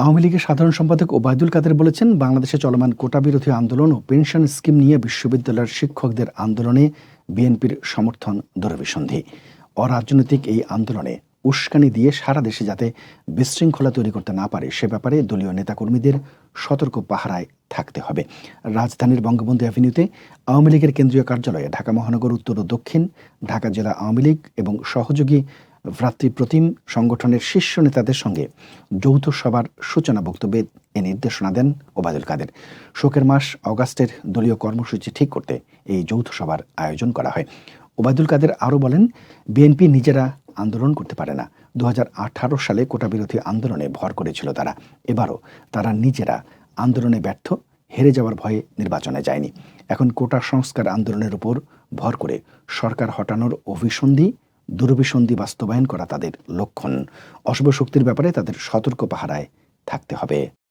আওয়ামী লীগের সাধারণ সম্পাদক ওবায়দুল কাদের বলেছেন, বাংলাদেশে চলমান কোটা বিরোধী আন্দোলন ও পেনশন স্কিম নিয়ে বিশ্ববিদ্যালয়ের শিক্ষকদের আন্দোলনে বিএনপির সমর্থন দূরভিসন্ধি অরাজনৈতিক এই আন্দোলনে উস্কানি দিয়ে সারা দেশে যাতে বিশৃঙ্খলা তৈরি করতে না পারে, সে ব্যাপারে দলীয় নেতাকর্মীদের সতর্ক পাহারায় থাকতে হবে। রাজধানীর বঙ্গবন্ধু অ্যাভিনিউতে আওয়ামী লীগের কেন্দ্রীয় কার্যালয়ে ঢাকা মহানগর উত্তর ও দক্ষিণ, ঢাকা জেলা আওয়ামী লীগ এবং সহযোগী ভ্রাতৃপ্রতিম সংগঠনের শীর্ষ নেতাদের সঙ্গে যৌথ সভার সূচনা বক্তব্যে এ নির্দেশনা দেন ওবায়দুল কাদের। শোকের মাস অগাস্টের দলীয় কর্মসূচি ঠিক করতে এই যৌথ সভার আয়োজন করা হয়। ওবায়দুল কাদের আরও বলেন, বিএনপি নিজেরা আন্দোলন করতে পারে না। দু হাজার আঠারো সালে কোটা বিরোধী আন্দোলনে ভর করেছিল তারা। এবারও তারা নিজেরা আন্দোলনে ব্যর্থ, হেরে যাওয়ার ভয়ে নির্বাচনে যায়নি। এখন কোটা সংস্কার আন্দোলনের উপর ভর করে সরকার হটানোর অভিসন্ধি দুরভিসন্ধি বাস্তবায়ন করা তাদের লক্ষণ। অশুভ শক্তির ব্যাপারে তাদের সতর্ক পাহারায় থাকতে হবে।